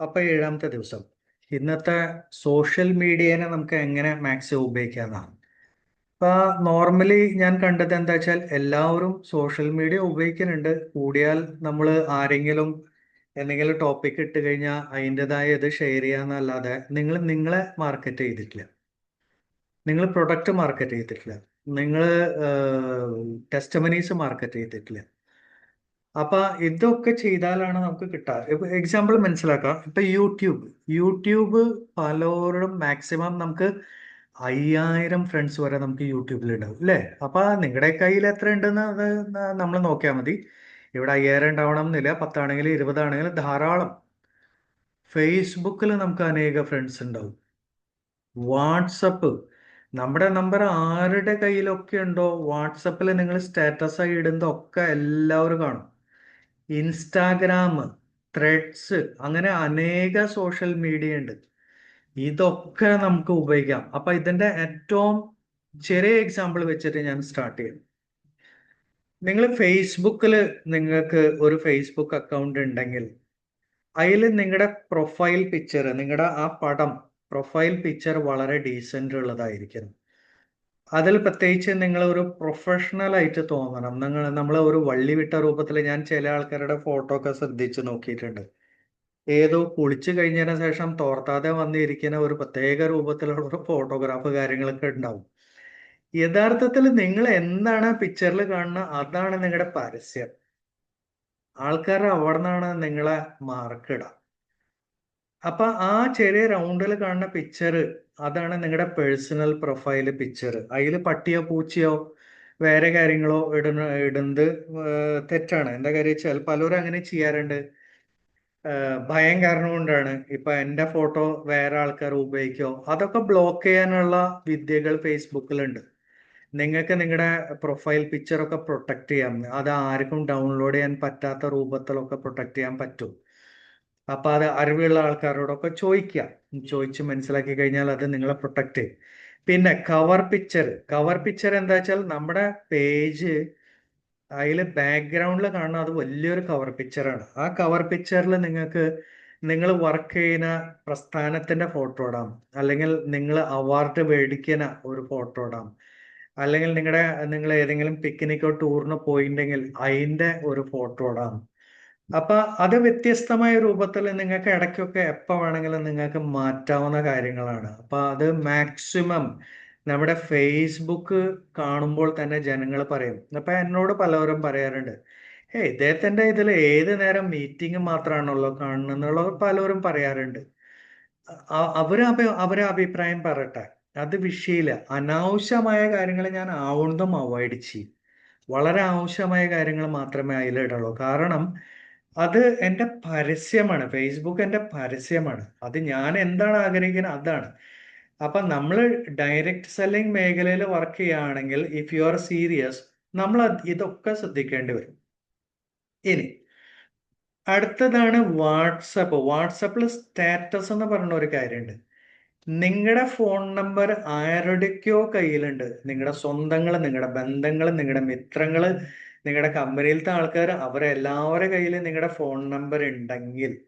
അപ്പൊ ഏഴാമത്തെ ദിവസം. ഇന്നത്തെ സോഷ്യൽ മീഡിയനെ നമുക്ക് എങ്ങനെ മാക്സിമം ഉപയോഗിക്കാന്നാണ്. ഇപ്പൊ നോർമലി ഞാൻ കണ്ടത് എന്താ വെച്ചാൽ എല്ലാവരും സോഷ്യൽ മീഡിയ ഉപയോഗിക്കുന്നുണ്ട്. കൂടിയാൽ നമ്മൾ ആരെങ്കിലും എന്തെങ്കിലും ടോപ്പിക് ഇട്ട് കഴിഞ്ഞാൽ അതിന്റെതായ ഇത് ഷെയർ ചെയ്യാന്നല്ലാതെ നിങ്ങൾ നിങ്ങളെ മാർക്കറ്റ് ചെയ്തിട്ടില്ല. നിങ്ങൾ പ്രൊഡക്റ്റ് മാർക്കറ്റ് ചെയ്തിട്ടില്ല. നിങ്ങൾ ടെസ്റ്റമനീസ് മാർക്കറ്റ് ചെയ്തിട്ടില്ല. അപ്പൊ ഇതൊക്കെ ചെയ്താലാണ് നമുക്ക് ഇപ്പൊ എക്സാമ്പിൾ മനസ്സിലാക്കാം. ഇപ്പൊ യൂട്യൂബ്. യൂട്യൂബ് പലരോടും മാക്സിമം നമുക്ക് അയ്യായിരം ഫ്രണ്ട്സ് വരെ നമുക്ക് യൂട്യൂബിൽ ഉണ്ടാവും അല്ലേ അപ്പൊ നിങ്ങളുടെ കയ്യിൽ എത്ര ഉണ്ടെന്ന് അത് നമ്മൾ നോക്കിയാൽ മതി. ഇവിടെ അയ്യായിരം ഉണ്ടാവണം എന്നില്ല പത്താണെങ്കിൽ ഇരുപതാണെങ്കിൽ ധാരാളം. ഫേസ്ബുക്കിൽ നമുക്ക് അനേക ഫ്രണ്ട്സ് ഉണ്ടാവും. വാട്സപ്പ്. നമ്മുടെ നമ്പർ ആരുടെ കയ്യിലൊക്കെ ഉണ്ടോ? വാട്സപ്പിൽ നിങ്ങൾ സ്റ്റാറ്റസ് ആയി ഇടുന്നതൊക്കെ എല്ലാവരും കാണും. ഇൻസ്റ്റാഗ്രാം ത്രെഡ്സ് അങ്ങനെ അനേക സോഷ്യൽ മീഡിയ ഉണ്ട്. ഇതൊക്കെ നമുക്ക് ഉപയോഗിക്കാം. അപ്പൊ ഇതിന്റെ ഏറ്റവും ചെറിയ എക്സാമ്പിൾ വെച്ചിട്ട് ഞാൻ സ്റ്റാർട്ട് ചെയ്യുന്നു നിങ്ങൾ ഫേസ്ബുക്കിൽ നിങ്ങൾക്ക് ഒരു ഫേസ്ബുക്ക് അക്കൗണ്ട് ഉണ്ടെങ്കിൽ അതിൽ നിങ്ങളുടെ പ്രൊഫൈൽ പിക്ചർ നിങ്ങളുടെ ആ പടം പ്രൊഫൈൽ പിക്ചർ വളരെ ഡീസന്റ് ഉള്ളതായിരിക്കണം. അതിൽ പ്രത്യേകിച്ച് നിങ്ങൾ ഒരു പ്രൊഫഷണൽ ആയിട്ട് തോന്നണം. നിങ്ങൾ നമ്മൾ ഒരു വള്ളി വിട്ട രൂപത്തിൽ ഞാൻ ചില ആൾക്കാരുടെ ഫോട്ടോ ഒക്കെ ശ്രദ്ധിച്ച് നോക്കിയിട്ടുണ്ട്. ഏതോ കുളിച്ചു കഴിഞ്ഞതിന് ശേഷം തോർത്താതെ വന്നിരിക്കുന്ന ഒരു പ്രത്യേക രൂപത്തിലുള്ള ഒരു ഫോട്ടോഗ്രാഫ് കാര്യങ്ങളൊക്കെ ഉണ്ടാവും. യഥാർത്ഥത്തിൽ നിങ്ങൾ എന്താണ് പിക്ചറിൽ കാണുന്നത് അതാണ് നിങ്ങളുടെ പരസ്യം. ആൾക്കാർ അവിടെ നിന്നാണ് നിങ്ങളെ മാർക്കിടുക അപ്പൊ ആ ചെറിയ റൗണ്ടിൽ കാണുന്ന പിക്ചർ അതാണ് നിങ്ങളുടെ പേഴ്സണൽ പ്രൊഫൈൽ പിക്ചർ അതിൽ പട്ടിയോ പൂച്ചയോ വേറെ കാര്യങ്ങളോ ഇടുന്ന ഇടുന്നത് തെറ്റാണ്. എന്താ കാര്യം വെച്ചാൽ പലരും അങ്ങനെ ചെയ്യാറുണ്ട്. ഭയം കാരണം കൊണ്ടാണ്. ഇപ്പൊ എന്റെ ഫോട്ടോ വേറെ ആൾക്കാർ ഉപയോഗിക്കോ? അതൊക്കെ ബ്ലോക്ക് ചെയ്യാനുള്ള വിദ്യകൾ ഫേസ്ബുക്കിലുണ്ട് നിങ്ങൾക്ക് നിങ്ങളുടെ പ്രൊഫൈൽ പിക്ചറൊക്കെ പ്രൊട്ടക്ട് ചെയ്യാം. അത് ആർക്കും ഡൗൺലോഡ് ചെയ്യാൻ പറ്റാത്ത രൂപത്തിലൊക്കെ പ്രൊട്ടക്ട് ചെയ്യാൻ പറ്റും. അപ്പൊ അത് അറിവുള്ള ആൾക്കാരോടൊക്കെ ചോദിക്കുക. ചോദിച്ച് മനസ്സിലാക്കി കഴിഞ്ഞാൽ അത് നിങ്ങളെ പ്രൊട്ടക്ട് ചെയ്യും. പിന്നെ കവർ പിക്ചർ കവർ പിക്ചർ എന്താ വെച്ചാൽ നമ്മുടെ പേജ് അതിൽ ബാക്ക്ഗ്രൗണ്ടിൽ കാണുന്ന അത് വലിയൊരു കവർ പിക്ചറാണ് ആ കവർ പിക്ചറിൽ നിങ്ങൾക്ക് നിങ്ങൾ വർക്ക് ചെയ്യുന്ന പ്രസ്ഥാനത്തിന്റെ ഫോട്ടോ ഇടാം. അല്ലെങ്കിൽ നിങ്ങൾ അവാർഡ് മേടിക്കുന്ന ഒരു ഫോട്ടോ ഇടാം. അല്ലെങ്കിൽ നിങ്ങളുടെ നിങ്ങൾ ഏതെങ്കിലും പിക്നിക്കോ ടൂറിനോ പോയിട്ടുണ്ടെങ്കിൽ അതിന്റെ ഒരു ഫോട്ടോ ഇടാം. അപ്പൊ അത് വ്യത്യസ്തമായ രൂപത്തിൽ നിങ്ങൾക്ക് ഇടയ്ക്കൊക്കെ എപ്പോൾ വേണമെങ്കിലും നിങ്ങൾക്ക് മാറ്റാവുന്ന കാര്യങ്ങളാണ്. അപ്പൊ അത് മാക്സിമം നമ്മുടെ ഫേസ്ബുക്ക് കാണുമ്പോൾ തന്നെ ജനങ്ങൾ പറയും. അപ്പൊ എന്നോട് പലവരും പറയാറുണ്ട് ഏ ഇദ്ദേഹത്തിന്റെ ഇതിൽ ഏത് നേരം മീറ്റിംഗ് മാത്രമാണല്ലോ കാണുന്നുള്ളവർ പലവരും പറയാറുണ്ട്. അവര അവരെ അഭിപ്രായം പറയട്ടെ. അത് വിഷയമില്ല. അനാവശ്യമായ കാര്യങ്ങൾ ഞാൻ ആവുന്നതും അവോയ്ഡ് ചെയ്യും. വളരെ ആവശ്യമായ കാര്യങ്ങൾ മാത്രമേ അതിലിടുള്ളൂ കാരണം അത് എന്റെ പരസ്യമാണ്. ഫേസ്ബുക്ക് എന്റെ പരസ്യമാണ്. അത് ഞാൻ എന്താണ് ആഗ്രഹിക്കുന്നത്? അതാണ്. അപ്പൊ നമ്മൾ ഡയറക്റ്റ് സെല്ലിംഗ് മേഖലയിൽ വർക്ക് ചെയ്യുകയാണെങ്കിൽ ഇഫ് യു ആർ സീരിയസ് നമ്മൾ ഇതൊക്കെ ശ്രദ്ധിക്കേണ്ടി വരും. ഇനി അടുത്തതാണ് വാട്സപ്പ് വാട്സപ്പിൽ സ്റ്റാറ്റസ് എന്ന് പറഞ്ഞ ഒരു കാര്യമുണ്ട്. നിങ്ങളുടെ ഫോൺ നമ്പർ ആരുടെക്കോ കയ്യിലുണ്ട്. നിങ്ങളുടെ സ്വന്തങ്ങൾ നിങ്ങളുടെ ബന്ധങ്ങൾ നിങ്ങളുടെ മിത്രങ്ങൾ നിങ്ങളുടെ കമ്പനിയിലത്തെ ആൾക്കാർ അവരെല്ലാവരുടെ കയ്യിൽ നിങ്ങളുടെ ഫോൺ നമ്പർ ഉണ്ടെങ്കിൽ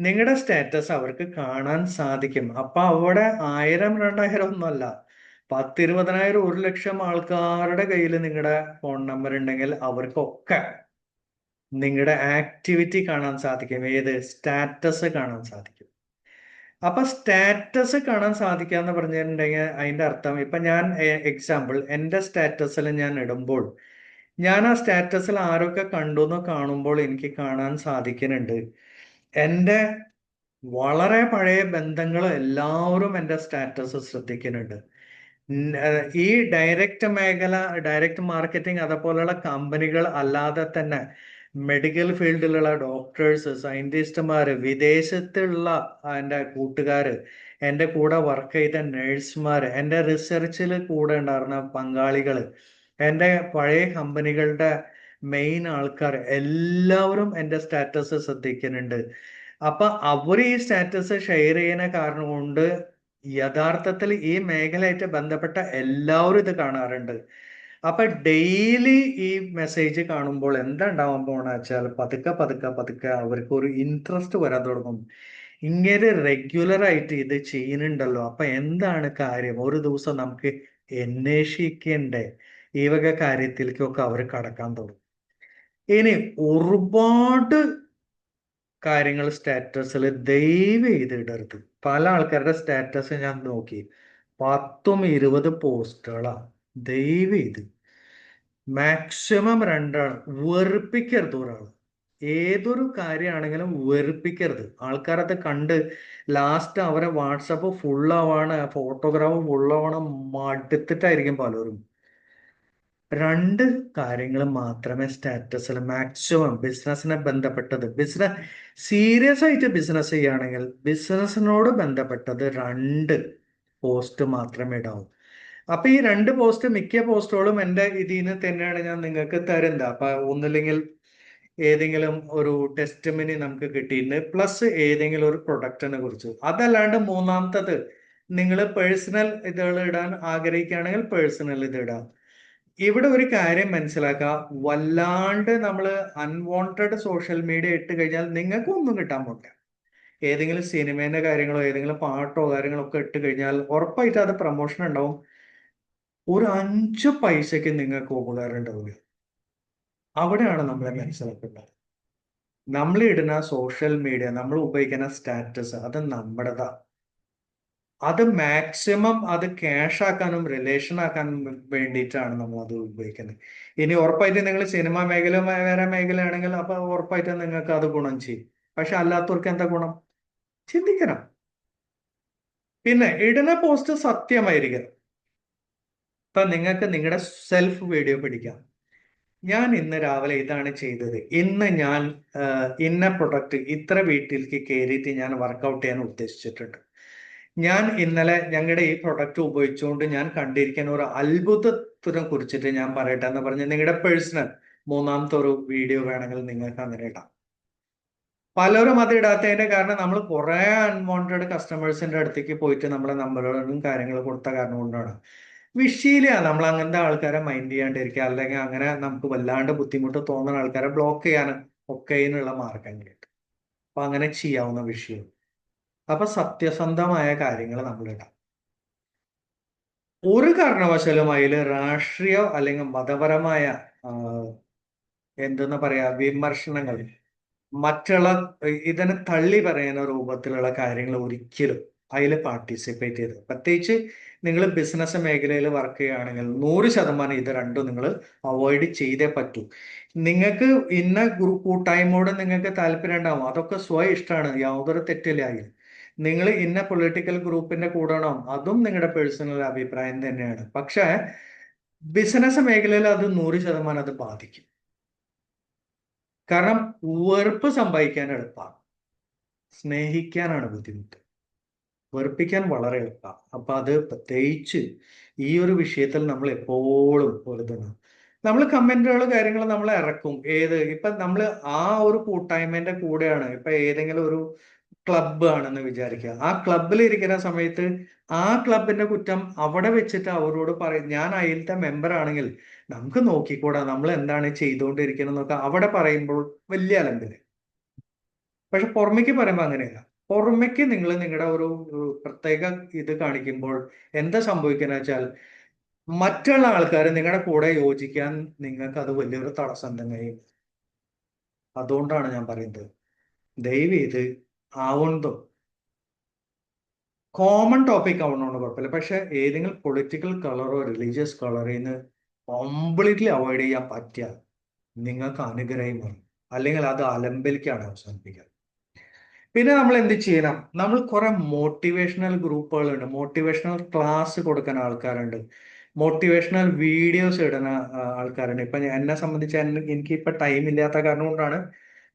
നിങ്ങളുടെ സ്റ്റാറ്റസ് അവർക്ക് കാണാൻ സാധിക്കും. അപ്പൊ അവിടെ ആയിരം രണ്ടായിരം ഒന്നുമല്ല പത്തിരുപതിനായിരം ഒരു ലക്ഷം ആൾക്കാരുടെ കയ്യിൽ നിങ്ങളുടെ ഫോൺ നമ്പർ ഉണ്ടെങ്കിൽ അവർക്കൊക്കെ നിങ്ങളുടെ ആക്ടിവിറ്റി കാണാൻ സാധിക്കും. ഏത്? സ്റ്റാറ്റസ് കാണാൻ സാധിക്കും. അപ്പൊ സ്റ്റാറ്റസ് കാണാൻ സാധിക്കുക എന്ന് പറഞ്ഞിട്ടുണ്ടെങ്കിൽ അതിന്റെ അർത്ഥം ഇപ്പൊ ഞാൻ എക്സാമ്പിൾ എന്റെ സ്റ്റാറ്റസിൽ ഞാൻ ഇടുമ്പോൾ ഞാൻ ആ സ്റ്റാറ്റസിൽ ആരൊക്കെ കണ്ടു എന്ന് കാണുമ്പോൾ എനിക്ക് കാണാൻ സാധിക്കുന്നുണ്ട്. എന്റെ വളരെ പഴയ ബന്ധങ്ങൾ എല്ലാവരും എന്റെ സ്റ്റാറ്റസ് ശ്രദ്ധിക്കുന്നുണ്ട്. ഈ ഡയറക്റ്റ് മേഖല ഡയറക്റ്റ് മാർക്കറ്റിംഗ് അതേപോലെയുള്ള കമ്പനികൾ അല്ലാതെ തന്നെ മെഡിക്കൽ ഫീൽഡിലുള്ള ഡോക്ടേഴ്സ് സയന്റിസ്റ്റുമാർ വിദേശത്തുള്ള എന്റെ കൂട്ടുകാർ എന്റെ കൂടെ വർക്ക് ചെയ്ത നേഴ്സുമാർ എന്റെ റിസർച്ചിൽ കൂടെ ഉണ്ടായിരുന്ന പങ്കാളികൾ എന്റെ പഴയ കമ്പനികളുടെ മെയിൻ ആൾക്കാർ എല്ലാവരും എന്റെ സ്റ്റാറ്റസ് ശ്രദ്ധിക്കുന്നുണ്ട്. അപ്പൊ അവർ ഈ സ്റ്റാറ്റസ് ഷെയർ ചെയ്യുന്ന കാരണം കൊണ്ട് യഥാർത്ഥത്തിൽ ഈ മേഖലയായിട്ട് ബന്ധപ്പെട്ട എല്ലാവരും ഇത് കാണാറുണ്ട്. അപ്പൊ ഡെയിലി ഈ മെസ്സേജ് കാണുമ്പോൾ എന്താ ഉണ്ടാവാൻ പോണ വെച്ചാൽ പതുക്കെ പതുക്കെ പതുക്കെ അവർക്ക് ഒരു ഇൻട്രസ്റ്റ് വരാൻ തുടങ്ങും. ഇങ്ങനെ റെഗുലർ ആയിട്ട് ഇത് ചെയ്യുന്നുണ്ടല്ലോ. അപ്പൊ എന്താണ് കാര്യം? ഒരു ദിവസം നമുക്ക് അന്വേഷിക്കണ്ടേ? ഈ വക കാര്യത്തിലേക്കൊക്കെ അവർ കടക്കാൻ തുടങ്ങും. ഇനി ഒരുപാട് കാര്യങ്ങൾ സ്റ്റാറ്റസിൽ ദയവ് ചെയ്തിടരുത്. പല ആൾക്കാരുടെ സ്റ്റാറ്റസ് ഞാൻ നോക്കി. പത്തും ഇരുപത് പോസ്റ്റുകളാണ് ദയവ് ചെയ്ത്. മാക്സിമം രണ്ടാണ് വെറുപ്പിക്കരുത് ഒരാൾ ഏതൊരു കാര്യമാണെങ്കിലും വെറുപ്പിക്കരുത്. ആൾക്കാരത് കണ്ട് ലാസ്റ്റ് അവരെ വാട്സപ്പ് ഫുള്ളാവാണ് ഫോട്ടോഗ്രാഫ് ഫുള്ളാവണം മടുത്തിട്ടായിരിക്കും പലരും. രണ്ട് കാര്യങ്ങൾ മാത്രമേ സ്റ്റാറ്റസിൽ മാക്സിമം ബിസിനസ്സിനെ ബന്ധപ്പെട്ടത്. ബിസിനസ് സീരിയസ് ആയിട്ട് ബിസിനസ് ചെയ്യുകയാണെങ്കിൽ ബിസിനസ്സിനോട് ബന്ധപ്പെട്ടത് രണ്ട് പോസ്റ്റ് മാത്രമേ ഇടാവൂ. അപ്പൊ ഈ രണ്ട് പോസ്റ്റ് മിക്ക പോസ്റ്റുകളും എന്റെ ഇതിൽ നിന്ന് തന്നെയാണ് ഞാൻ നിങ്ങൾക്ക് തരുന്നത്. അപ്പൊ ഒന്നില്ലെങ്കിൽ ഏതെങ്കിലും ഒരു ടെസ്റ്റ് നമുക്ക് കിട്ടിയിട്ടുണ്ട്. പ്ലസ് ഏതെങ്കിലും ഒരു പ്രൊഡക്റ്റിനെ കുറിച്ച്. അതല്ലാണ്ട് മൂന്നാമത്തത് നിങ്ങൾ പേഴ്സണൽ ഇതുകൾ ഇടാൻ ആഗ്രഹിക്കുകയാണെങ്കിൽ പേഴ്സണൽ ഇത് ഇടാം. ഇവിടെ ഒരു കാര്യം മനസ്സിലാക്കുക വല്ലാണ്ട് നമ്മൾ അൺവോണ്ടഡ് സോഷ്യൽ മീഡിയ ഇട്ട് കഴിഞ്ഞാൽ നിങ്ങൾക്ക് ഒന്നും കിട്ടാൻ പോകില്ല. ഏതെങ്കിലും സിനിമേന്റെ കാര്യങ്ങളോ ഏതെങ്കിലും പാട്ടോ കാര്യങ്ങളോ ഒക്കെ ഇട്ട് കഴിഞ്ഞാൽ ഉറപ്പായിട്ട് അത് പ്രൊമോഷൻ ഉണ്ടാവും. ഒരു അഞ്ച് പൈസക്ക് നിങ്ങൾക്ക് ഉപകാരം ഉണ്ടാവില്ല അവിടെയാണ് നമ്മളെ മനസ്സിലാക്കേണ്ടത്. നമ്മൾ ഇടുന്ന സോഷ്യൽ മീഡിയ നമ്മൾ ഉപയോഗിക്കുന്ന സ്റ്റാറ്റസ് അത് നമ്മുടേതാ. അത് മാക്സിമം അത് ക്യാഷ് ആക്കാനും റിലേഷൻ ആക്കാനും വേണ്ടിയിട്ടാണ് നമ്മൾ അത് ഉപയോഗിക്കുന്നത്. ഇനി ഉറപ്പായിട്ട് നിങ്ങൾ സിനിമ മേഖല വേറെ മേഖലയാണെങ്കിൽ അപ്പൊ ഉറപ്പായിട്ട് നിങ്ങൾക്ക് അത് ഗുണം ചെയ്യും. പക്ഷെ അല്ലാത്തവർക്ക് എന്താ ഗുണം? ചിന്തിക്കണം. പിന്നെ ഇടുന്ന പോസ്റ്റ് സത്യമായിരിക്കണം. ഇപ്പൊ നിങ്ങൾക്ക് നിങ്ങളുടെ സെൽഫ് വീഡിയോ പിടിക്കാം. ഞാൻ ഇന്ന് രാവിലെ ഇതാണ് ചെയ്തത്. ഇന്ന് ഞാൻ ഇന്ന പ്രൊഡക്റ്റ് ഇത്ര വീട്ടിലേക്ക് കയറിയിട്ട് ഞാൻ വർക്കൗട്ട് ചെയ്യാൻ ഉദ്ദേശിച്ചിട്ടുണ്ട്. ഞാൻ ഇന്നലെ ഞങ്ങളുടെ ഈ പ്രൊഡക്റ്റ് ഉപയോഗിച്ചുകൊണ്ട് ഞാൻ കണ്ടിരിക്കുന്ന ഒരു അത്ഭുതത്തിനെ കുറിച്ചിട്ട് ഞാൻ പറയട്ടെ എന്ന് പറഞ്ഞ് നിങ്ങളുടെ പേഴ്സണൽ മൂന്നാമത്തെ ഒരു വീഡിയോ വേണമെങ്കിൽ നിങ്ങൾക്ക് അങ്ങനെ ഇടാം. പലരും അത് ഇടാത്തതിന്റെ കാരണം നമ്മൾ കുറെ അൺവാണ്ടഡ് കസ്റ്റമേഴ്സിന്റെ അടുത്തേക്ക് പോയിട്ട് നമ്മളെ നമ്പറുകളും കാര്യങ്ങളും കൊടുത്ത കാരണം കൊണ്ടാണ്. വിഷയില്ല നമ്മൾ അങ്ങനത്തെ ആൾക്കാരെ മൈൻഡ് ചെയ്യാണ്ടിരിക്കുക. അല്ലെങ്കിൽ അങ്ങനെ നമുക്ക് വല്ലാണ്ട് ബുദ്ധിമുട്ട് തോന്നുന്ന ആൾക്കാരെ ബ്ലോക്ക് ചെയ്യാൻ ഒക്കെ മാർഗം മാർഗങ്ങളുണ്ട് അപ്പൊ അങ്ങനെ ചെയ്യാവുന്ന വിഷയം അപ്പൊ സത്യസന്ധമായ കാര്യങ്ങൾ നമ്മൾ ഇടാം ഒരു കാരണവശാലും അതിൽ രാഷ്ട്രീയ അല്ലെങ്കിൽ മതപരമായ എന്തെന്ന് പറയാ വിമർശനങ്ങൾ മറ്റുള്ള ഇതിനെ തള്ളി പറയുന്ന രൂപത്തിലുള്ള കാര്യങ്ങൾ ഒരിക്കലും അതിൽ പാർട്ടിസിപ്പേറ്റ് ചെയ്ത് പ്രത്യേകിച്ച് നിങ്ങൾ ബിസിനസ് മേഖലയിൽ വർക്ക് ചെയ്യുകയാണെങ്കിൽ നൂറ് ശതമാനം ഇത് രണ്ടും നിങ്ങൾ അവോയ്ഡ് ചെയ്തേ പറ്റൂ. നിങ്ങൾക്ക് ഇന്ന കൂട്ടായ്മയോട് നിങ്ങൾക്ക് താല്പര്യം ഉണ്ടാവും. അതൊക്കെ സ്വയം ഇഷ്ടമാണ് യാതൊരു തെറ്റില്ല നിങ്ങൾ ഇന്ന പൊളിറ്റിക്കൽ ഗ്രൂപ്പിന്റെ കൂടണം അതും നിങ്ങളുടെ പേഴ്സണൽ അഭിപ്രായം തന്നെയാണ്. പക്ഷെ ബിസിനസ് മേഖലയിൽ അത് നൂറ് ശതമാനം അത് ബാധിക്കും. കാരണം വെറുപ്പ് സംഭവിക്കാൻ എളുപ്പമാണ് സ്നേഹിക്കാനാണ് ബുദ്ധിമുട്ട്. വെറുപ്പിക്കാൻ വളരെ എളുപ്പമാണ് അപ്പൊ അത് പ്രത്യേകിച്ച് ഈ ഒരു വിഷയത്തിൽ നമ്മൾ എപ്പോഴും പൊരുതണം. നമ്മൾ കമന്റുകൾ കാര്യങ്ങൾ നമ്മൾ ഇറക്കും. ഏത്? ഇപ്പൊ നമ്മൾ ആ ഒരു കൂട്ടായ്മന്റെ കൂടെയാണ്. ഇപ്പൊ ഏതെങ്കിലും ഒരു ക്ലബ്ബ് ആണെന്ന് വിചാരിക്കുക. ആ ക്ലബിൽ ഇരിക്കുന്ന സമയത്ത് ആ ക്ലബിന്റെ കുറ്റം അവിടെ വെച്ചിട്ട് അവരോട് പറയും ഞാൻ അതിലത്തെ മെമ്പർ ആണെങ്കിൽ നമുക്ക് നോക്കിക്കൂടാ നമ്മൾ എന്താണ് ചെയ്തുകൊണ്ടിരിക്കുന്നത് എന്നൊക്കെ അവിടെ പറയുമ്പോൾ വലിയ അലമ്പിൽ. പക്ഷെ പുറമേക്ക് പറയുമ്പോൾ അങ്ങനെയല്ല. പുറമേക്ക് നിങ്ങൾ നിങ്ങളുടെ ഒരു പ്രത്യേക ഇത് കാണിക്കുമ്പോൾ എന്താ സംഭവിക്കുന്ന വെച്ചാൽ മറ്റുള്ള ആൾക്കാർ നിങ്ങളുടെ കൂടെ യോജിക്കാൻ നിങ്ങൾക്ക് അത് വലിയൊരു തടസ്സം തന്നെ അതുകൊണ്ടാണ് ഞാൻ പറയുന്നത്. ദയവ് ഇത് ആവുന്നതും. കോമൺ ടോപ്പിക് ആവണമെന്ന് കുഴപ്പമില്ല. പക്ഷെ ഏതെങ്കിലും പൊളിറ്റിക്കൽ കളറോ റിലീജിയസ് കളറിൽ നിന്ന് കംപ്ലീറ്റ്ലി അവോയ്ഡ് ചെയ്യാൻ പറ്റിയാൽ നിങ്ങൾക്ക് അനുഗ്രഹം അനുഗ്രഹമാണ് അല്ലെങ്കിൽ അത് അലമ്പലിക്കാണ് അവസാനിപ്പിക്കുക. പിന്നെ നമ്മൾ എന്ത് ചെയ്യണം? നമ്മൾ കുറെ മോട്ടിവേഷണൽ ഗ്രൂപ്പുകളുണ്ട് മോട്ടിവേഷണൽ ക്ലാസ് കൊടുക്കുന്ന ആൾക്കാരുണ്ട്. മോട്ടിവേഷണൽ വീഡിയോസ് ഇടുന്ന ആൾക്കാരുണ്ട്. ഇപ്പൊ എന്നെ സംബന്ധിച്ച് എനിക്ക് ഇപ്പൊ ടൈം ഇല്ലാത്ത കാരണം കൊണ്ടാണ്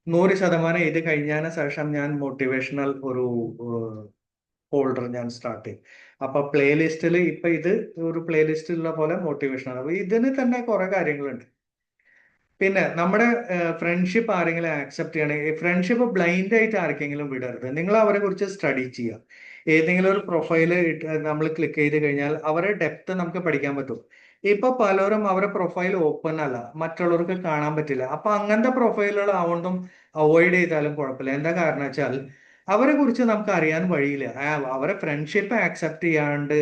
നൂറ് ശതമാനം ഇത് കഴിഞ്ഞതിന് ശേഷം ഞാൻ മോട്ടിവേഷണൽ ഒരു ഫോൾഡർ ഞാൻ സ്റ്റാർട്ട് ചെയ്യും അപ്പൊ പ്ലേലിസ്റ്റിൽ ഇപ്പൊ ഇത് ഒരു പ്ലേലിസ്റ്റിലുള്ള പോലെ മോട്ടിവേഷണൽ അപ്പൊ ഇതിന് തന്നെ കുറെ കാര്യങ്ങളുണ്ട്. പിന്നെ നമ്മുടെ ഫ്രണ്ട്ഷിപ്പ് ആരെങ്കിലും ആക്സെപ്റ്റ് ചെയ്യണമെങ്കിൽ ഫ്രണ്ട്ഷിപ്പ് ബ്ലൈൻഡ് ആയിട്ട് ആർക്കെങ്കിലും വിടരുത്. നിങ്ങൾ അവരെ കുറിച്ച് സ്റ്റഡി ചെയ്യുക. ഏതെങ്കിലും ഒരു പ്രൊഫൈൽ നമ്മൾ ക്ലിക്ക് ചെയ്ത് കഴിഞ്ഞാൽ അവരെ ഡെപ്ത് നമുക്ക് പഠിക്കാൻ പറ്റും. ഇപ്പൊ പലരും അവരെ പ്രൊഫൈൽ ഓപ്പൺ അല്ല. മറ്റുള്ളവർക്ക് കാണാൻ പറ്റില്ല. അപ്പൊ അങ്ങനത്തെ പ്രൊഫൈലുകൾ ആവുകൊണ്ടും അവോയ്ഡ് ചെയ്താലും കുഴപ്പമില്ല. എന്താ കാരണം വെച്ചാൽ അവരെ കുറിച്ച് നമുക്ക് അറിയാൻ വഴിയില്ല. അവരെ ഫ്രണ്ട്ഷിപ്പ് ആക്സെപ്റ്റ് ചെയ്യാണ്ട്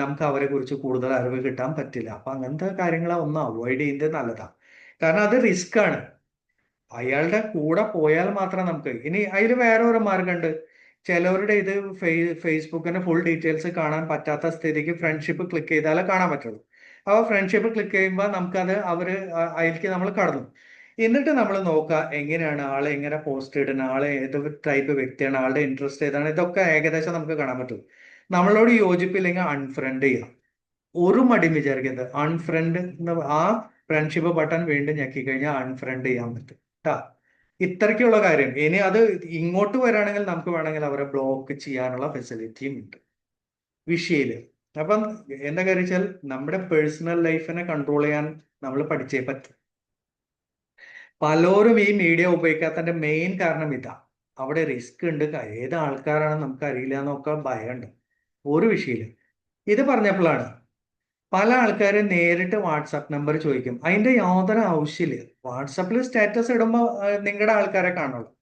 നമുക്ക് അവരെ കുറിച്ച് കൂടുതൽ അറിവ് കിട്ടാൻ പറ്റില്ല. അപ്പൊ അങ്ങനത്തെ കാര്യങ്ങളെ ഒന്ന് അവോയ്ഡ് ചെയ്യുന്നത് നല്ലതാണ് കാരണം അത് റിസ്ക് ആണ്. അയാളുടെ കൂടെ പോയാൽ മാത്രം നമുക്ക് ഇനി അതിൽ വേറെ ഒരു മാർഗമുണ്ട്. ചിലവരുടെ ഇത് ഫേസ്ബുക്കിന്റെ ഫുൾ ഡീറ്റെയിൽസ് കാണാൻ പറ്റാത്ത സ്ഥിതിക്ക് ഫ്രണ്ട്ഷിപ്പ് ക്ലിക്ക് ചെയ്താലേ കാണാൻ പറ്റുള്ളൂ. അപ്പോൾ ഫ്രണ്ട്ഷിപ്പ് ക്ലിക്ക് ചെയ്യുമ്പോൾ നമുക്കത് അവർ അതിലേക്ക് നമ്മൾ കടന്നു. എന്നിട്ട് നമ്മൾ നോക്കുക എങ്ങനെയാണ് ആളെ എങ്ങനെ പോസ്റ്റ് ഇടുന്ന ആളെ ഏത് ടൈപ്പ് വ്യക്തിയാണ് ആളുടെ ഇൻട്രസ്റ്റ് ഏതാണ് ഇതൊക്കെ ഏകദേശം നമുക്ക് കാണാൻ പറ്റും. നമ്മളോട് യോജിപ്പില്ലെങ്കിൽ അൺഫ്രണ്ട് ചെയ്യാം. ഒരു മടി വിചാരിക്കരുത്. അൺഫ്രണ്ട് ആ ഫ്രണ്ട്ഷിപ്പ് ബട്ടൺ വീണ്ടും ഞെക്കി കഴിഞ്ഞാൽ അൺഫ്രണ്ട് ചെയ്യാൻ പറ്റും. കേട്ടാ ഇത്രയ്ക്കുള്ള കാര്യം. ഇനി അത് ഇങ്ങോട്ട് വരാണെങ്കിൽ നമുക്ക് വേണമെങ്കിൽ അവരെ ബ്ലോക്ക് ചെയ്യാനുള്ള ഫെസിലിറ്റിയും ഉണ്ട്. വിഷയിൽ. അപ്പം എന്താ കാര്യം വെച്ചാൽ നമ്മുടെ പേഴ്സണൽ ലൈഫിനെ കൺട്രോൾ ചെയ്യാൻ നമ്മൾ പഠിച്ചേ പറ്റും. പലരും ഈ മീഡിയ ഉപയോഗിക്കാത്തതിന്റെ മെയിൻ കാരണം ഇതാ. അവിടെ റിസ്ക് ഉണ്ട്. ഏത് ആൾക്കാരാണ് നമുക്ക് അറിയില്ല എന്നൊക്കെ ഭയമുണ്ട്. ഒരു വിഷയമില്ല. ഇത് പറഞ്ഞപ്പോഴാണ് പല ആൾക്കാരും നേരിട്ട് വാട്സാപ്പ് നമ്പർ ചോദിക്കും. അതിന്റെ യാതൊരു ആവശ്യമില്ല. വാട്സാപ്പിൽ സ്റ്റാറ്റസ് ഇടുമ്പോൾ നിങ്ങളുടെ ആൾക്കാരെ കാണുള്ളൂ.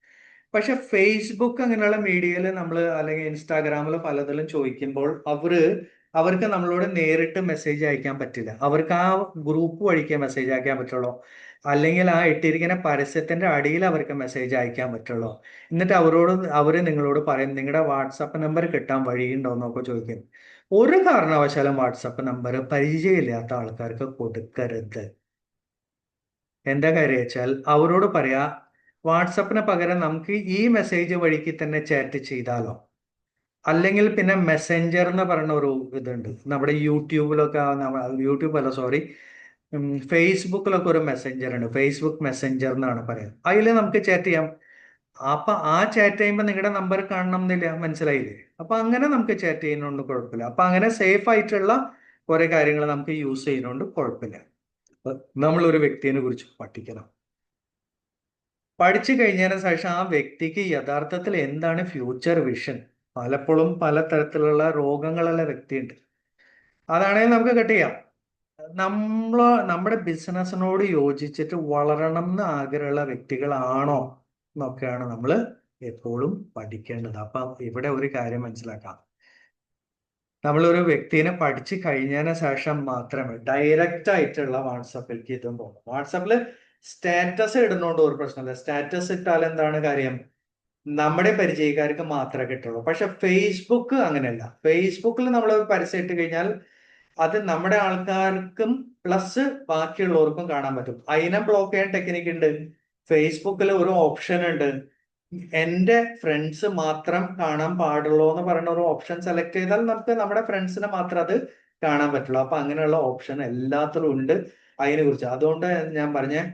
പക്ഷെ ഫേസ്ബുക്ക് അങ്ങനെയുള്ള മീഡിയയിൽ നമ്മൾ അല്ലെങ്കിൽ ഇൻസ്റ്റാഗ്രാമിൽ പലതിലും ചോദിക്കുമ്പോൾ അവർ അവർക്ക് നമ്മളോട് നേരിട്ട് മെസ്സേജ് അയക്കാൻ പറ്റില്ല. അവർക്ക് ആ ഗ്രൂപ്പ് വഴിക്കേ മെസ്സേജ് അയക്കാൻ പറ്റുള്ളൂ. അല്ലെങ്കിൽ ആ ഇട്ടിരിക്കുന്ന പരസ്യത്തിന്റെ അടിയിൽ അവർക്ക് മെസ്സേജ് അയക്കാൻ പറ്റുള്ളൂ. എന്നിട്ട് അവരോട് അവർ നിങ്ങളോട് പറയും നിങ്ങളുടെ വാട്സപ്പ് നമ്പർ കിട്ടാൻ വഴിയുണ്ടോ? എന്നൊക്കെ ചോദിക്കും. ഒരു കാരണവശാലും വാട്സപ്പ് നമ്പർ പരിചയമില്ലാത്ത ആൾക്കാർക്ക് കൊടുക്കരുത്. എന്താ കാര്യം വെച്ചാൽ അവരോട് പറയാ വാട്സപ്പിന് പകരം നമുക്ക് ഈ മെസ്സേജ് വഴിക്ക് തന്നെ ചാറ്റ് ചെയ്താലോ? അല്ലെങ്കിൽ പിന്നെ മെസ്സഞ്ചർ എന്ന് പറയുന്ന ഒരു ഇതുണ്ട്. നമ്മുടെ യൂട്യൂബിലൊക്കെ യൂട്യൂബ് അല്ല സോറി ഫേസ്ബുക്കിലൊക്കെ ഒരു മെസ്സഞ്ചർ ഉണ്ട്. ഫേസ്ബുക്ക് മെസ്സഞ്ചർ എന്നാണ് പറയുന്നത്. അതിൽ നമുക്ക് ചാറ്റ് ചെയ്യാം. അപ്പൊ ആ ചാറ്റ് ചെയ്യുമ്പോൾ നിങ്ങളുടെ നമ്പർ കാണണം എന്നില്ല മനസ്സിലായില്ലേ? അപ്പൊ അങ്ങനെ നമുക്ക് ചാറ്റ് ചെയ്യുന്നതുകൊണ്ട് കുഴപ്പമില്ല അപ്പൊ അങ്ങനെ സേഫ് ആയിട്ടുള്ള കുറെ കാര്യങ്ങൾ നമുക്ക് യൂസ് ചെയ്യുന്നതുകൊണ്ട് കുഴപ്പമില്ല നമ്മൾ ഒരു വ്യക്തിയെ കുറിച്ച് പഠിക്കണം. പഠിച്ചു കഴിഞ്ഞതിന് ശേഷം ആ വ്യക്തിക്ക് യഥാർത്ഥത്തിൽ എന്താണ് ഫ്യൂച്ചർ വിഷൻ പലപ്പോഴും പല തരത്തിലുള്ള രോഗങ്ങളുള്ള വ്യക്തിയുണ്ട് അതാണെങ്കിൽ നമുക്ക് കട്ട് ചെയ്യാം. നമ്മൾ നമ്മുടെ ബിസിനസ്സിനോട് യോജിച്ചിട്ട് വളരണം എന്ന് ആഗ്രഹമുള്ള വ്യക്തികളാണോ എന്നൊക്കെയാണ് നമ്മൾ എപ്പോഴും പഠിക്കേണ്ടത്. അപ്പൊ ഇവിടെ ഒരു കാര്യം മനസ്സിലാക്കാം. നമ്മളൊരു വ്യക്തിനെ പഠിച്ചു കഴിഞ്ഞതിന് ശേഷം മാത്രമേ ഡയറക്റ്റ് ആയിട്ടുള്ള വാട്സപ്പിലേക്ക് ഇതും പോകും വാട്സപ്പിൽ സ്റ്റാറ്റസ് ഇടുന്നോണ്ട് ഒരു പ്രശ്നമില്ല സ്റ്റാറ്റസ് ഇട്ടാൽ എന്താണ് കാര്യം? നമ്മുടെ പരിചയക്കാർക്ക് മാത്രമേ കിട്ടുള്ളൂ. പക്ഷെ ഫേസ്ബുക്ക് അങ്ങനെയല്ല. ഫേസ്ബുക്കിൽ നമ്മൾ പരസ്യം ഇട്ട് കഴിഞ്ഞാൽ അത് നമ്മുടെ ആൾക്കാർക്കും പ്ലസ് ബാക്കിയുള്ളവർക്കും കാണാൻ പറ്റും. അതിനെ ബ്ലോക്ക് ചെയ്യാൻ ടെക്നിക്ക് ഉണ്ട്. ഫേസ്ബുക്കിൽ ഒരു ഓപ്ഷൻ ഉണ്ട്. എന്റെ ഫ്രണ്ട്സ് മാത്രം കാണാൻ പാടുള്ളൂ എന്ന് പറയുന്ന ഒരു ഓപ്ഷൻ സെലക്ട് ചെയ്താൽ നമുക്ക് നമ്മുടെ ഫ്രണ്ട്സിനെ മാത്രം അത് കാണാൻ പറ്റുള്ളൂ. അപ്പൊ അങ്ങനെയുള്ള ഓപ്ഷൻ എല്ലാത്തിലും ഉണ്ട് അതിനെ കുറിച്ച് അതുകൊണ്ട് ഞാൻ പറഞ്ഞ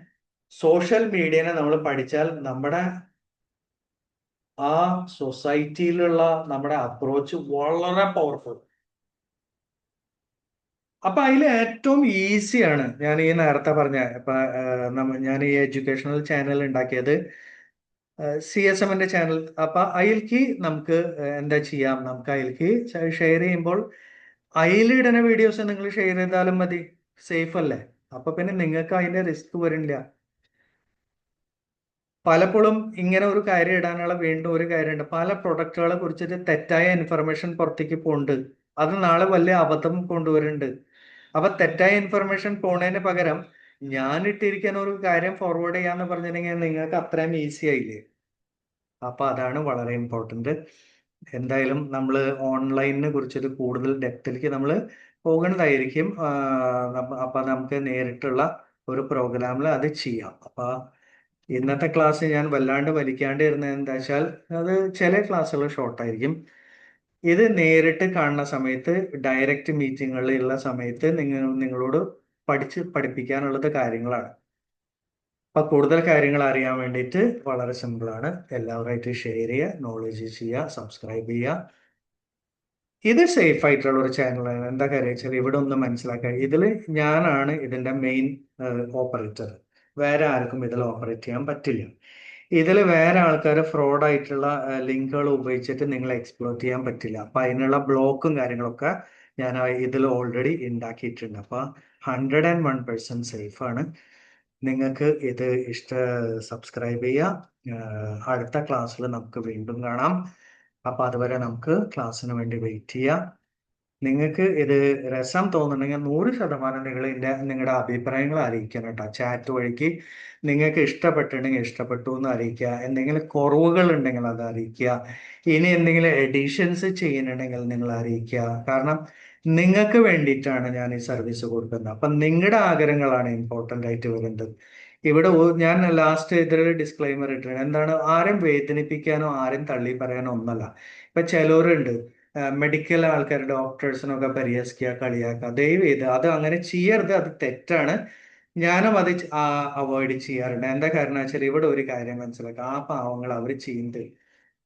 സോഷ്യൽ മീഡിയനെ നമ്മൾ പഠിച്ചാൽ നമ്മുടെ ആ സൊസൈറ്റിയിലുള്ള നമ്മുടെ അപ്രോച്ച് വളരെ പവർഫുൾ അപ്പൊ അതിൽ ഏറ്റവും ഈസിയാണ് ഞാൻ ഈ നേരത്തെ പറഞ്ഞ ഇപ്പൊ ഞാൻ ഈ എഡ്യൂക്കേഷണൽ ചാനൽ ഉണ്ടാക്കിയത് സി എസ് എമ്മിന്റെ ചാനൽ അപ്പൊ അയിൽക്ക് നമുക്ക് എന്താ ചെയ്യാം? നമുക്ക് അയിൽക്ക് ഷെയർ ചെയ്യുമ്പോൾ അയിലിടുന്ന വീഡിയോസ് നിങ്ങൾ ഷെയർ ചെയ്താലും മതി. സേഫ് അല്ലേ? അപ്പൊ പിന്നെ നിങ്ങൾക്ക് അതിന്റെ റിസ്ക് വരില്ല പലപ്പോഴും ഇങ്ങനെ ഒരു കാര്യം ഇടാനുള്ള വീണ്ടും ഒരു കാര്യമുണ്ട്. പല പ്രൊഡക്റ്റുകളെ കുറിച്ചിട്ട് തെറ്റായ ഇൻഫർമേഷൻ പുറത്തേക്ക് പോകുന്നുണ്ട് അത് നാളെ വലിയ അബദ്ധം കൊണ്ടുവരുന്നുണ്ട് അപ്പൊ തെറ്റായ ഇൻഫർമേഷൻ പോണതിന് പകരം ഞാൻ ഇട്ടിരിക്കുന്ന ഒരു കാര്യം ഫോർവേഡ് ചെയ്യാന്ന് പറഞ്ഞിട്ടുണ്ടെങ്കിൽ നിങ്ങൾക്ക് അത്രയും ഈസി ആയില്ലേ? അപ്പൊ അതാണ് വളരെ ഇമ്പോർട്ടന്റ് എന്തായാലും നമ്മൾ ഓൺലൈനിനെ കുറിച്ചിട്ട് കൂടുതൽ ഡെപ്തിലേക്ക് നമ്മൾ പോകേണ്ടതായിരിക്കും അപ്പൊ നമുക്ക് നേരിട്ടുള്ള ഒരു പ്രോഗ്രാമിൽ അത് ചെയ്യാം. അപ്പൊ ഇന്നത്തെ ക്ലാസ് ഞാൻ വല്ലാണ്ട് വലിക്കാണ്ട് ഇരുന്നത് എന്താ വെച്ചാൽ അത് ചില ക്ലാസ്സുകൾ ഷോർട്ടായിരിക്കും ഇത് നേരിട്ട് കാണുന്ന സമയത്ത് ഡയറക്റ്റ് മീറ്റിങ്ങുകളിലുള്ള സമയത്ത് നിങ്ങൾ നിങ്ങളോട് പഠിച്ച് പഠിപ്പിക്കാനുള്ളത് കാര്യങ്ങളാണ്. അപ്പൊ കൂടുതൽ കാര്യങ്ങൾ അറിയാൻ വേണ്ടിയിട്ട് വളരെ സിമ്പിളാണ് എല്ലാവരുമായിട്ട് ഷെയർ ചെയ്യുക നോളജ് ചെയ്യുക സബ്സ്ക്രൈബ് ചെയ്യുക. ഇത് സേഫ് ആയിട്ടുള്ള ഒരു ചാനലാണ് എന്താ കാര്യം വെച്ചാൽ ഇവിടെ ഒന്ന് മനസ്സിലാക്കുക. ഇതിൽ ഞാനാണ് ഇതിന്റെ മെയിൻ ഓപ്പറേറ്റർ വേറെ ആർക്കും ഇതിൽ ഓപ്പറേറ്റ് ചെയ്യാൻ പറ്റില്ല. ഇതിൽ വേറെ ആൾക്കാർ ഫ്രോഡ് ആയിട്ടുള്ള ലിങ്കുകൾ ഉപയോഗിച്ചിട്ട് നിങ്ങളെ എക്സ്പ്ലോർ ചെയ്യാൻ പറ്റില്ല. അപ്പൊ അതിനുള്ള ബ്ലോക്കും കാര്യങ്ങളൊക്കെ ഞാൻ ഇതിൽ ഓൾറെഡി ഉണ്ടാക്കിയിട്ടുണ്ട് അപ്പൊ hundred and one percent safe ആണ്. നിങ്ങൾക്ക് ഇത് ഇഷ്ട സബ്സ്ക്രൈബ് ചെയ്യുക അടുത്ത ക്ലാസ്സിൽ നമുക്ക് വീണ്ടും കാണാം. അപ്പോൾ അതുവരെ നമുക്ക് ക്ലാസ്സിന് വേണ്ടി വെയിറ്റ് ചെയ്യാം. നിങ്ങൾക്ക് ഇത് രസം തോന്നുന്നുണ്ടെങ്കിൽ നൂറ് ശതമാനം നിങ്ങൾ നിങ്ങളുടെ അഭിപ്രായങ്ങൾ അറിയിക്കണം കേട്ടോ. ചാറ്റ് വഴിക്ക് നിങ്ങൾക്ക് ഇഷ്ടപ്പെട്ടിട്ടുണ്ടെങ്കിൽ ഇഷ്ടപ്പെട്ടു എന്ന് അറിയിക്കുക. എന്തെങ്കിലും കുറവുകൾ ഉണ്ടെങ്കിൽ അത് അറിയിക്കുക. ഇനി എന്തെങ്കിലും എഡിഷൻസ് ചെയ്യുന്നുണ്ടെങ്കിൽ നിങ്ങൾ അറിയിക്കുക. കാരണം നിങ്ങൾക്ക് വേണ്ടിയിട്ടാണ് ഞാൻ ഈ സർവീസ് കൊടുക്കുന്നത്. അപ്പം നിങ്ങളുടെ ആഗ്രഹങ്ങളാണ് ഇമ്പോർട്ടന്റ് ആയിട്ട് വരുന്നത്. ഇവിടെ ഞാൻ ലാസ്റ്റ് ഇതിലൊരു ഡിസ്ക്ലൈമർ ഇട്ടിട്ടുണ്ട്. എന്താണ്? ആരും വേദനിപ്പിക്കാനോ ആരും തള്ളി പറയാനോ ഒന്നല്ല. ഇപ്പൊ ചിലവരുണ്ട്. മെഡിക്കൽ ആൾക്കാർ ഡോക്ടേഴ്സിനൊക്കെ പരിഹസിക്കുക കളിയാക്കുക ദയവ് ചെയ്ത് അത് അങ്ങനെ ചെയ്യരുത് അത് തെറ്റാണ്. ഞാനും അത് അവോയ്ഡ് ചെയ്യാറുണ്ട്. എന്താ കാരണം വെച്ചാൽ ഇവിടെ ഒരു കാര്യം മനസ്സിലാക്കുക ആ പാവങ്ങൾ അവർ ചെയ്യുന്നത്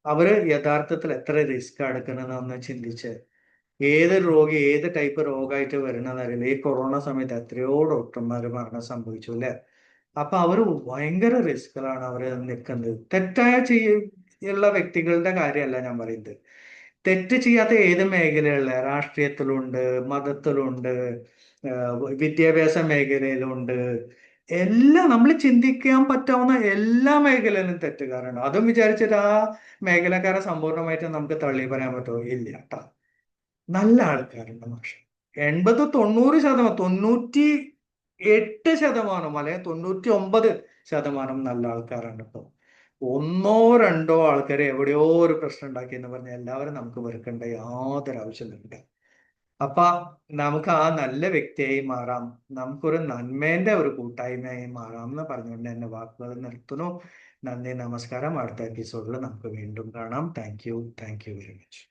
അവർ യഥാർത്ഥത്തിൽ എത്ര റിസ്ക് എടുക്കണമെന്ന് ചിന്തിച്ച് ഏത് രോഗി ഏത് ടൈപ്പ് രോഗമായിട്ട് വരണമെന്നറിയില്ല ഈ കൊറോണ സമയത്ത് എത്രയോ ഡോക്ടർമാർ മരണം സംഭവിച്ചു അല്ലെ? അപ്പൊ അവർ ഭയങ്കര റിസ്കിലാണ് അവർ നിൽക്കുന്നത്. തെറ്റായ ചെയ്യുള്ള വ്യക്തികളുടെ കാര്യമല്ല ഞാൻ പറയുന്നത്. തെറ്റ് ചെയ്യാത്ത ഏത് മേഖലകളിലെ? രാഷ്ട്രീയത്തിലുണ്ട് മതത്തിലുണ്ട് വിദ്യാഭ്യാസ മേഖലയിലുണ്ട്. എല്ലാം നമ്മൾ ചിന്തിക്കാൻ പറ്റാവുന്ന എല്ലാ മേഖലയിലും തെറ്റുകാരുണ്ട്. അതും വിചാരിച്ചിട്ട് ആ മേഖലക്കാരെ സമ്പൂർണമായിട്ട് നമുക്ക് തള്ളി പറയാൻ പറ്റുമോ ഇല്ല കേട്ടോ നല്ല ആൾക്കാരുണ്ട് പക്ഷെ എൺപത് തൊണ്ണൂറ് ശതമാനം തൊണ്ണൂറ്റി എട്ട് ശതമാനം അല്ലെങ്കിൽ തൊണ്ണൂറ്റി ഒമ്പത് ശതമാനം നല്ല ആൾക്കാരാണ് ഇപ്പൊ. ഒന്നോ രണ്ടോ ആൾക്കാരെ എവിടെയോ ഒരു പ്രശ്നം ഉണ്ടാക്കി എന്ന് പറഞ്ഞാൽ എല്ലാവരും നമുക്ക് വെറുക്കേണ്ട യാതൊരു ആവശ്യമില്ല അപ്പൊ നമുക്ക് ആ നല്ല വ്യക്തിയായി മാറാം നമുക്കൊരു നന്മേന്റെ ഒരു കൂട്ടായ്മയായി മാറാം എന്ന് പറഞ്ഞുകൊണ്ട് എന്നെ വാക്കുകൾ നിർത്തുന്നു. നന്ദി നമസ്കാരം. അടുത്ത എപ്പിസോഡിൽ നമുക്ക് വീണ്ടും കാണാം. Thank you thank you very much